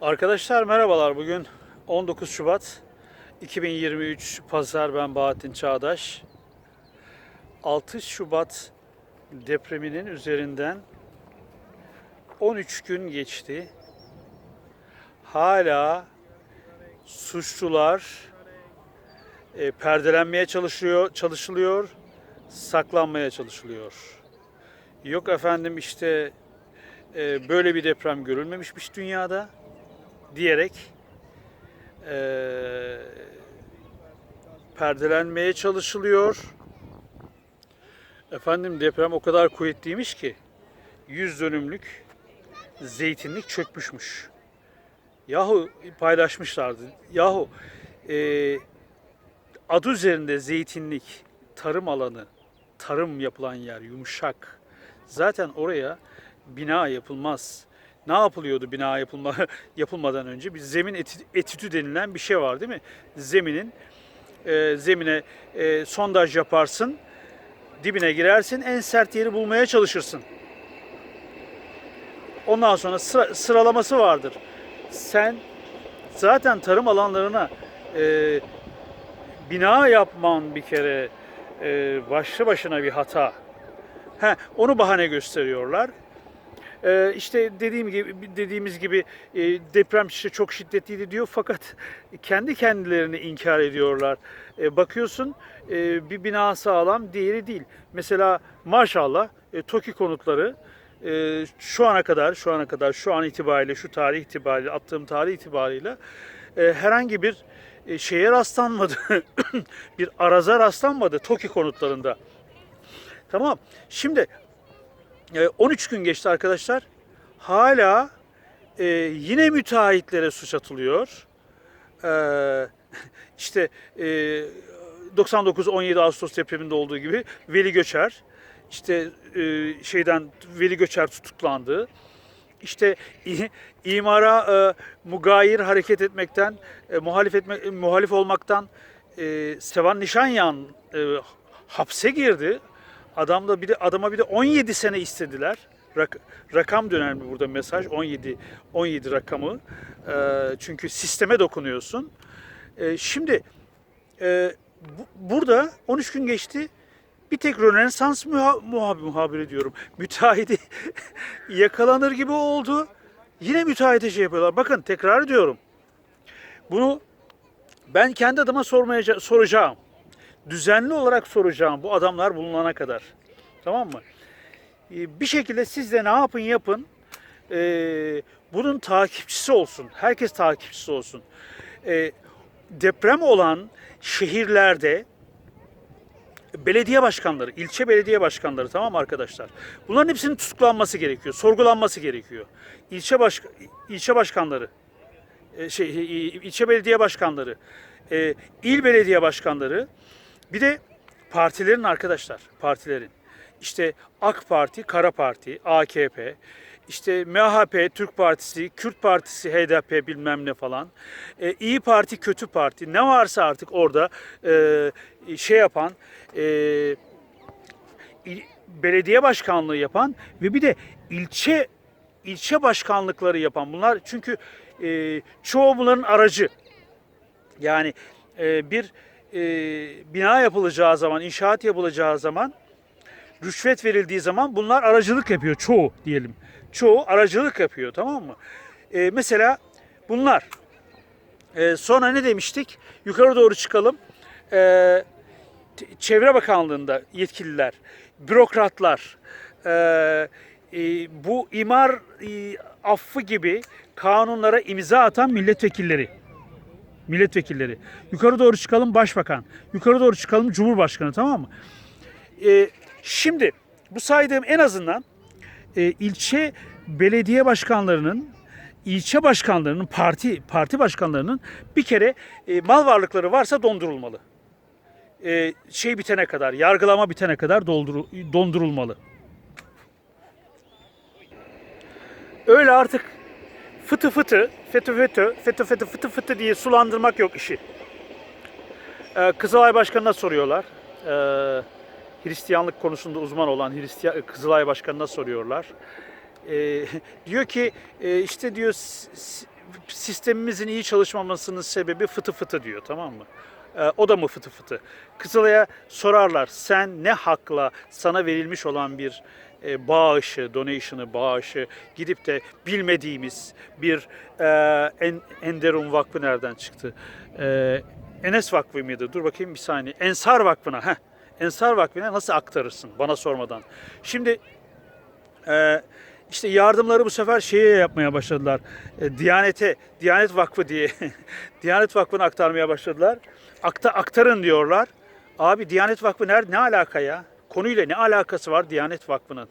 Arkadaşlar merhabalar. Bugün 19 Şubat 2023 Pazar ben Bahattin Çağdaş. 6 Şubat depreminin üzerinden 13 gün geçti. Hala suçlular e, perdelenmeye çalışıyor, çalışılıyor, saklanmaya çalışılıyor. Yok efendim işte e, böyle bir deprem görülmemişmiş dünyada diyerek eee, perdelenmeye çalışılıyor. Efendim deprem o kadar kuvvetliymiş ki 100 dönümlük zeytinlik çökmüşmüş. Yahu paylaşmışlardı. Yahu eee adı üzerinde zeytinlik, tarım alanı, tarım yapılan yer yumuşak. Zaten oraya bina yapılmaz. Ne yapılıyordu bina yapılma, yapılmadan önce? Bir zemin etüdü denilen bir şey var değil mi? Zeminin e, zemine e, sondaj yaparsın, dibine girersin, en sert yeri bulmaya çalışırsın. Ondan sonra sıra- sıralaması vardır. Sen zaten tarım alanlarına e, bina yapman bir kere e, başlı başına bir hata. He, onu bahane gösteriyorlar. Ee, işte dediğim gibi dediğimiz gibi e, deprem işte çok şiddetliydi diyor fakat kendi kendilerini inkar ediyorlar. E, bakıyorsun e, bir bina sağlam, diğeri değil. Mesela maşallah e, TOKİ konutları e, şu ana kadar, şu ana kadar, şu an itibariyle, şu tarih itibariyle, attığım tarih itibariyle e, herhangi bir e, şeye rastlanmadı. bir araza rastlanmadı TOKİ konutlarında. Tamam. Şimdi e, 13 gün geçti arkadaşlar. Hala e, yine müteahhitlere suç atılıyor. E, işte e, 99-17 Ağustos depreminde olduğu gibi Veli Göçer işte e, şeyden Veli Göçer tutuklandı. İşte imara e, mugayir hareket etmekten, e, muhalif etme, e, muhalif olmaktan e, Sevan Nişanyan e, hapse girdi. Adamda bir de adama bir de 17 sene istediler. Rak- rakam önemli burada mesaj 17 17 rakamı. E, çünkü sisteme dokunuyorsun. E, şimdi e, bu- burada 13 gün geçti. Bir tek Rönesans muha- muhabir, muhabiri diyorum. Müteahhidi yakalanır gibi oldu. Yine müteahhite şey yapıyorlar. Bakın tekrar ediyorum. Bunu ben kendi adıma sormaya soracağım. Düzenli olarak soracağım bu adamlar bulunana kadar. Tamam mı? Ee, Bir şekilde siz de ne yapın yapın. ee, bunun takipçisi olsun. Herkes takipçisi olsun. Ee, deprem olan şehirlerde belediye başkanları, ilçe belediye başkanları tamam arkadaşlar? Bunların hepsinin tutuklanması gerekiyor, sorgulanması gerekiyor. İlçe baş ilçe başkanları, e, şey e, ilçe belediye başkanları, e, il belediye başkanları, bir de partilerin arkadaşlar, partilerin. İşte AK Parti, Kara Parti, AKP, işte MHP, Türk Partisi, Kürt Partisi, HDP bilmem ne falan. E, İyi Parti, Kötü Parti ne varsa artık orada e, şey yapan, e, belediye başkanlığı yapan ve bir de ilçe ilçe başkanlıkları yapan bunlar çünkü e, çoğu bunların aracı. Yani e, bir e, bina yapılacağı zaman, inşaat yapılacağı zaman rüşvet verildiği zaman bunlar aracılık yapıyor çoğu diyelim. Çoğu aracılık yapıyor tamam mı? E, mesela bunlar. E, sonra ne demiştik? Yukarı doğru çıkalım. E, Çevre Bakanlığı'nda yetkililer, bürokratlar, e, e, bu imar e, affı gibi kanunlara imza atan milletvekilleri. Milletvekilleri. Yukarı doğru çıkalım başbakan. Yukarı doğru çıkalım cumhurbaşkanı tamam mı? E, şimdi bu saydığım en azından e, ilçe belediye başkanlarının ilçe başkanlarının parti parti başkanlarının bir kere e, mal varlıkları varsa dondurulmalı. E, şey bitene kadar, yargılama bitene kadar dolduru, dondurulmalı. Öyle artık fıtı fıtı, fetü fetü, fetü fetü fıtı fıtı diye sulandırmak yok işi. Ee, Kızılay Başkanı'na soruyorlar. Ee, Hristiyanlık konusunda uzman olan Hristiyan, Kızılay Başkanı'na soruyorlar. Ee, diyor ki e, işte diyor sistemimizin iyi çalışmamasının sebebi fıtı fıtı diyor tamam mı? Ee, o da mı fıtı fıtı? Kızılay'a sorarlar sen ne hakla sana verilmiş olan bir e, bağışı, donation'ı, bağışı gidip de bilmediğimiz bir e, en, Enderun Vakfı nereden çıktı? E, Enes Vakfı mıydı? Dur bakayım bir saniye. Ensar Vakfı'na. Heh. Ensar Vakfı'na nasıl aktarırsın bana sormadan? Şimdi e, işte yardımları bu sefer şeye yapmaya başladılar. E, Diyanete, Diyanet Vakfı diye Diyanet Vakfı'na aktarmaya başladılar. Akta, aktarın diyorlar. Abi Diyanet Vakfı nerede? Ne alaka ya? Konuyla ne alakası var Diyanet Vakfı'nın?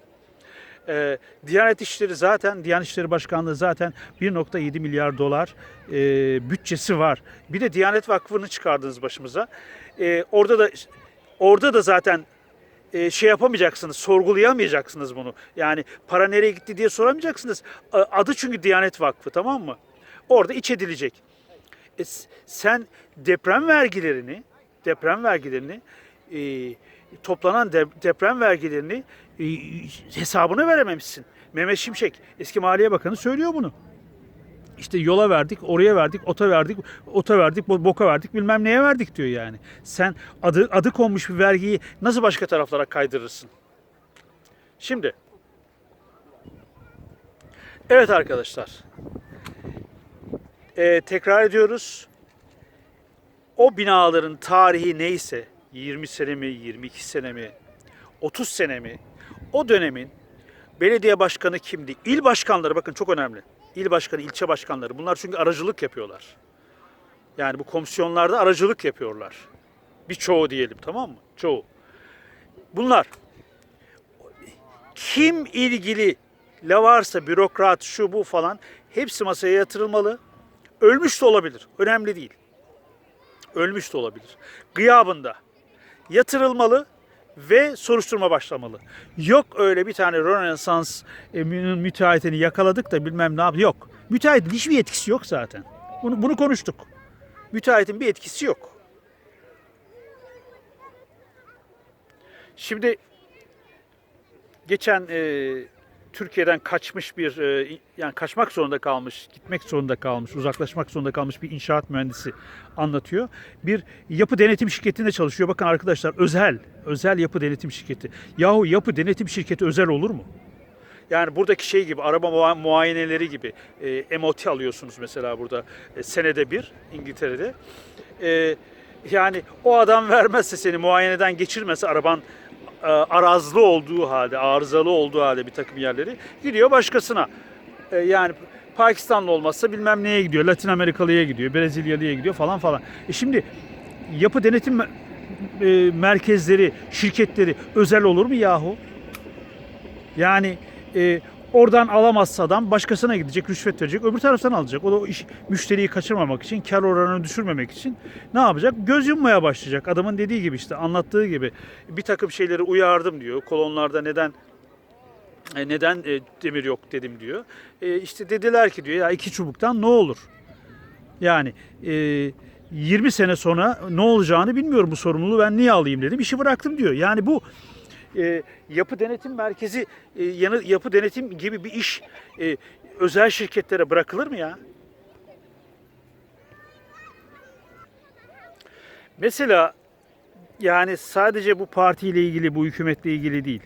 Ee, Diyanet İşleri zaten, Diyanet İşleri Başkanlığı zaten 1.7 milyar dolar e, bütçesi var. Bir de Diyanet Vakfı'nı çıkardınız başımıza. Ee, orada da orada da zaten e, şey yapamayacaksınız, sorgulayamayacaksınız bunu. Yani para nereye gitti diye soramayacaksınız. Adı çünkü Diyanet Vakfı tamam mı? Orada iç edilecek. E, sen deprem vergilerini, deprem vergilerini, e, toplanan de- deprem vergilerini e, hesabını verememişsin. Mehmet Şimşek, eski Maliye Bakanı söylüyor bunu. İşte yola verdik, oraya verdik, ota verdik, ota verdik, bo- boka verdik, bilmem neye verdik diyor yani. Sen adı adı konmuş bir vergiyi nasıl başka taraflara kaydırırsın? Şimdi Evet arkadaşlar. Ee, tekrar ediyoruz. O binaların tarihi neyse 20 sene mi, 22 sene mi, 30 sene mi o dönemin belediye başkanı kimdi? İl başkanları bakın çok önemli. İl başkanı, ilçe başkanları bunlar çünkü aracılık yapıyorlar. Yani bu komisyonlarda aracılık yapıyorlar. Birçoğu diyelim tamam mı? Çoğu. Bunlar kim ilgili la varsa bürokrat şu bu falan hepsi masaya yatırılmalı. Ölmüş de olabilir. Önemli değil. Ölmüş de olabilir. Gıyabında yatırılmalı ve soruşturma başlamalı. Yok öyle bir tane Rönesans e, mü- müteahhitini yakaladık da bilmem ne yaptı. Yok. Müteahhitin hiçbir yetkisi yok zaten. Bunu, bunu konuştuk. Müteahhitin bir etkisi yok. Şimdi geçen e, Türkiye'den kaçmış bir e, yani kaçmak zorunda kalmış, gitmek zorunda kalmış, uzaklaşmak zorunda kalmış bir inşaat mühendisi anlatıyor. Bir yapı denetim şirketinde çalışıyor. Bakın arkadaşlar özel, özel yapı denetim şirketi. Yahu yapı denetim şirketi özel olur mu? Yani buradaki şey gibi araba mua- muayeneleri gibi e, MOT alıyorsunuz mesela burada e, senede bir İngiltere'de. E, yani o adam vermezse seni muayeneden geçirmezse araban arazlı olduğu halde, arızalı olduğu halde bir takım yerleri gidiyor başkasına. E, yani Pakistanlı olmazsa bilmem neye gidiyor, Latin Amerikalı'ya gidiyor, Brezilyalı'ya gidiyor falan falan. E şimdi yapı denetim e, merkezleri, şirketleri özel olur mu yahu? Yani e, oradan alamazsa adam başkasına gidecek, rüşvet verecek, öbür taraftan alacak. O da o iş, müşteriyi kaçırmamak için, kar oranını düşürmemek için ne yapacak? Göz yummaya başlayacak. Adamın dediği gibi işte, anlattığı gibi bir takım şeyleri uyardım diyor. Kolonlarda neden e, neden e, demir yok dedim diyor. E, işte dediler ki diyor ya iki çubuktan ne olur? Yani e, 20 sene sonra ne olacağını bilmiyorum bu sorumluluğu ben niye alayım dedim. İşi bıraktım diyor. Yani bu e, yapı denetim merkezi e, yanı yapı denetim gibi bir iş e, özel şirketlere bırakılır mı ya? Mesela yani sadece bu partiyle ilgili, bu hükümetle ilgili değil.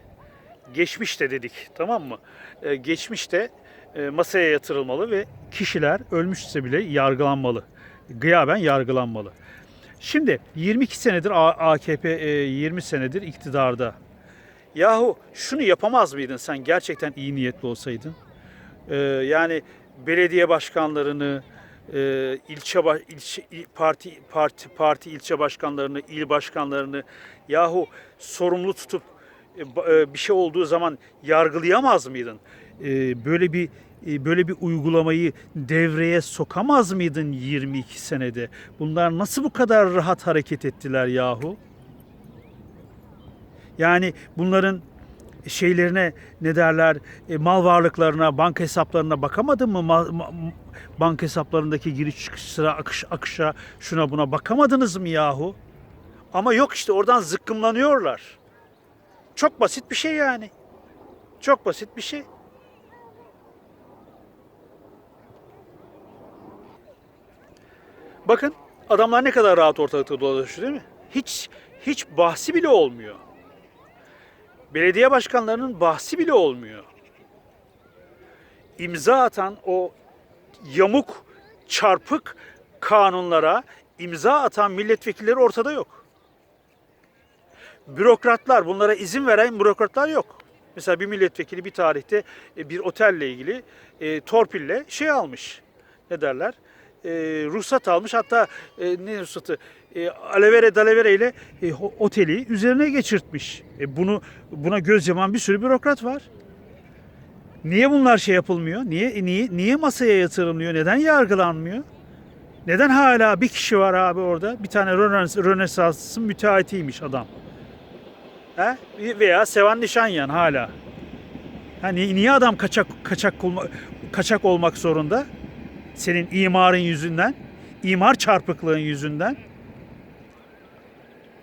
Geçmişte dedik, tamam mı? E, geçmişte e, masaya yatırılmalı ve kişiler ölmüşse bile yargılanmalı. Gıyaben yargılanmalı. Şimdi 22 senedir AKP e, 20 senedir iktidarda. Yahu şunu yapamaz mıydın sen gerçekten iyi niyetli olsaydın? Ee, yani belediye başkanlarını, e, ilçe, ba- ilçe il- parti parti parti ilçe başkanlarını, il başkanlarını yahu sorumlu tutup e, e, bir şey olduğu zaman yargılayamaz mıydın? E, böyle bir e, böyle bir uygulamayı devreye sokamaz mıydın 22 senede? Bunlar nasıl bu kadar rahat hareket ettiler yahu? Yani bunların şeylerine ne derler e, mal varlıklarına, banka hesaplarına bakamadın mı? Ma- ma- banka hesaplarındaki giriş çıkışlara, akış, akışa, şuna buna bakamadınız mı yahu? Ama yok işte oradan zıkkımlanıyorlar. Çok basit bir şey yani. Çok basit bir şey. Bakın adamlar ne kadar rahat ortalıkta dolaşıyor değil mi? Hiç hiç bahsi bile olmuyor. Belediye başkanlarının bahsi bile olmuyor. İmza atan o yamuk, çarpık kanunlara imza atan milletvekilleri ortada yok. Bürokratlar, bunlara izin veren bürokratlar yok. Mesela bir milletvekili bir tarihte e, bir otelle ilgili e, torpille şey almış. Ne derler? E, ruhsat almış. Hatta e, ne ruhsatı? E, alevere dalevere ile e, oteli üzerine geçirtmiş. E, bunu buna göz yaman bir sürü bürokrat var. Niye bunlar şey yapılmıyor? Niye niye niye masaya yatırılmıyor? Neden yargılanmıyor? Neden hala bir kişi var abi orada? Bir tane Rönes- Rönesans'ın müteahhitiymiş adam. He? Veya Sevan Nişanyan hala. Ha, ni- niye adam kaçak kaçak kaçak olmak zorunda? Senin imarın yüzünden, imar çarpıklığın yüzünden.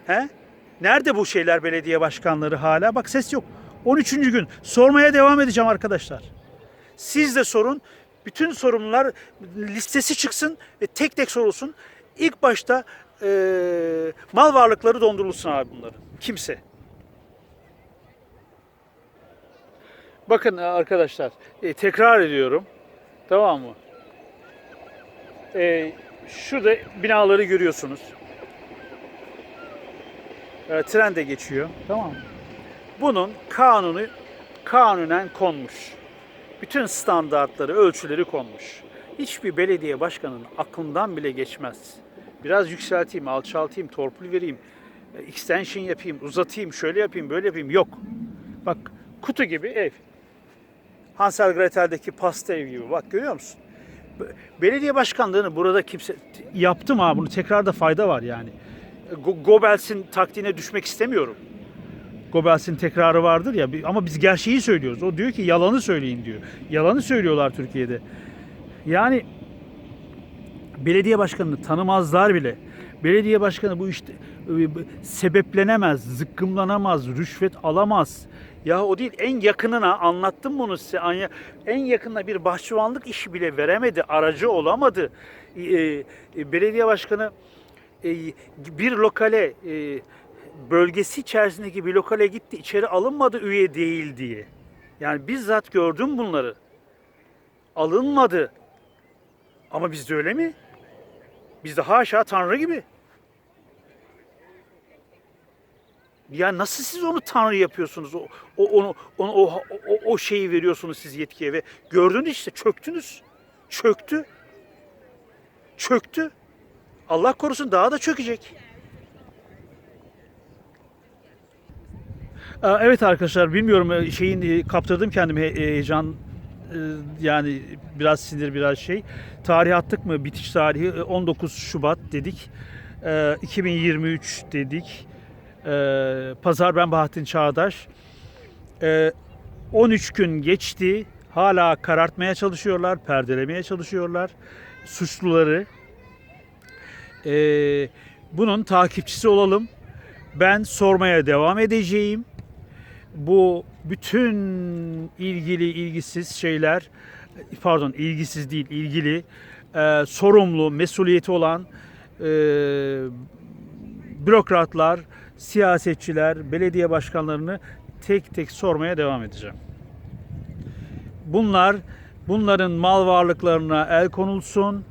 He? Nerede bu şeyler belediye başkanları hala? Bak ses yok. 13. gün sormaya devam edeceğim arkadaşlar. Siz de sorun. Bütün sorumlular listesi çıksın ve tek tek sorulsun. İlk başta eee, mal varlıkları dondurulsun abi bunların. Kimse. Bakın arkadaşlar e, tekrar ediyorum. Tamam mı? E, şurada binaları görüyorsunuz. E, tren de geçiyor. Tamam? Bunun kanunu kanunen konmuş. Bütün standartları, ölçüleri konmuş. Hiçbir belediye başkanının aklından bile geçmez. Biraz yükselteyim, alçaltayım, torpil vereyim, e, extension yapayım, uzatayım, şöyle yapayım, böyle yapayım. Yok. Bak kutu gibi ev. Hansel Gretel'deki pasta ev gibi. Bak görüyor musun? Be- Belediye başkanlığını burada kimse yaptım ha bunu tekrarda fayda var yani. Go- Goebbels'in taktiğine düşmek istemiyorum. Goebbels'in tekrarı vardır ya ama biz gerçeği söylüyoruz. O diyor ki yalanı söyleyin diyor. Yalanı söylüyorlar Türkiye'de. Yani belediye başkanını tanımazlar bile. Belediye başkanı bu işte e, sebeplenemez, zıkkımlanamaz, rüşvet alamaz. Ya o değil en yakınına anlattım bunu size. En yakınına bir bahçıvanlık işi bile veremedi, aracı olamadı. E, e, belediye başkanı bir lokale bölgesi içerisindeki bir lokale gitti içeri alınmadı üye değil diye. Yani bizzat gördüm bunları. Alınmadı. Ama bizde öyle mi? Bizde haşa Tanrı gibi. Ya nasıl siz onu Tanrı yapıyorsunuz? O, o onu, onu o, o, o şeyi veriyorsunuz siz yetkiye ve gördünüz işte çöktünüz. Çöktü. Çöktü. Allah korusun daha da çökecek. Evet arkadaşlar bilmiyorum e, şeyin e, kaptırdım kendimi he- heyecan yani biraz sinir biraz şey. Tarih attık mı bitiş tarihi E, 19 Şubat dedik. E, 2023 dedik. E, Pazar ben Bahattin Çağdaş. E, 13 gün geçti. Hala karartmaya çalışıyorlar, perdelemeye çalışıyorlar suçluları. E, bunun takipçisi olalım. Ben sormaya devam edeceğim. Bu bütün ilgili ilgisiz şeyler pardon ilgisiz değil ilgili e, sorumlu mesuliyeti olan e, bürokratlar, siyasetçiler, belediye başkanlarını tek tek sormaya devam edeceğim. Bunlar bunların mal varlıklarına el konulsun.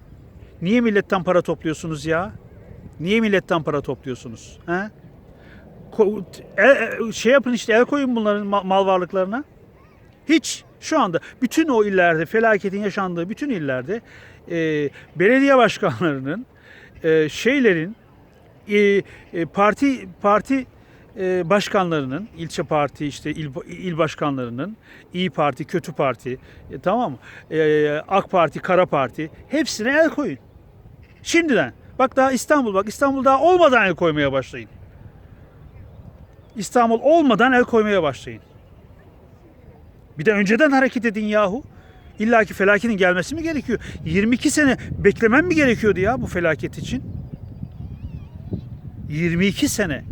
Niye milletten para topluyorsunuz ya? Niye milletten para topluyorsunuz? He? El- el- şey yapın işte el koyun bunların ma- mal varlıklarına. Hiç şu anda bütün o illerde felaketin yaşandığı bütün illerde e, belediye başkanlarının e, şeylerin e, e, parti parti e, başkanlarının ilçe parti işte il, il başkanlarının iyi parti kötü parti e, tamam mı E, AK Parti Kara Parti hepsine el koyun. Şimdiden bak daha İstanbul bak İstanbul daha olmadan el koymaya başlayın. İstanbul olmadan el koymaya başlayın. Bir de önceden hareket edin yahu. İlla ki felaketin gelmesi mi gerekiyor? 22 sene beklemem mi gerekiyordu ya bu felaket için? 22 sene.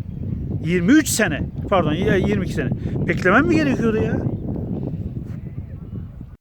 23 sene. Pardon ya 22 sene. Beklemem mi gerekiyordu ya?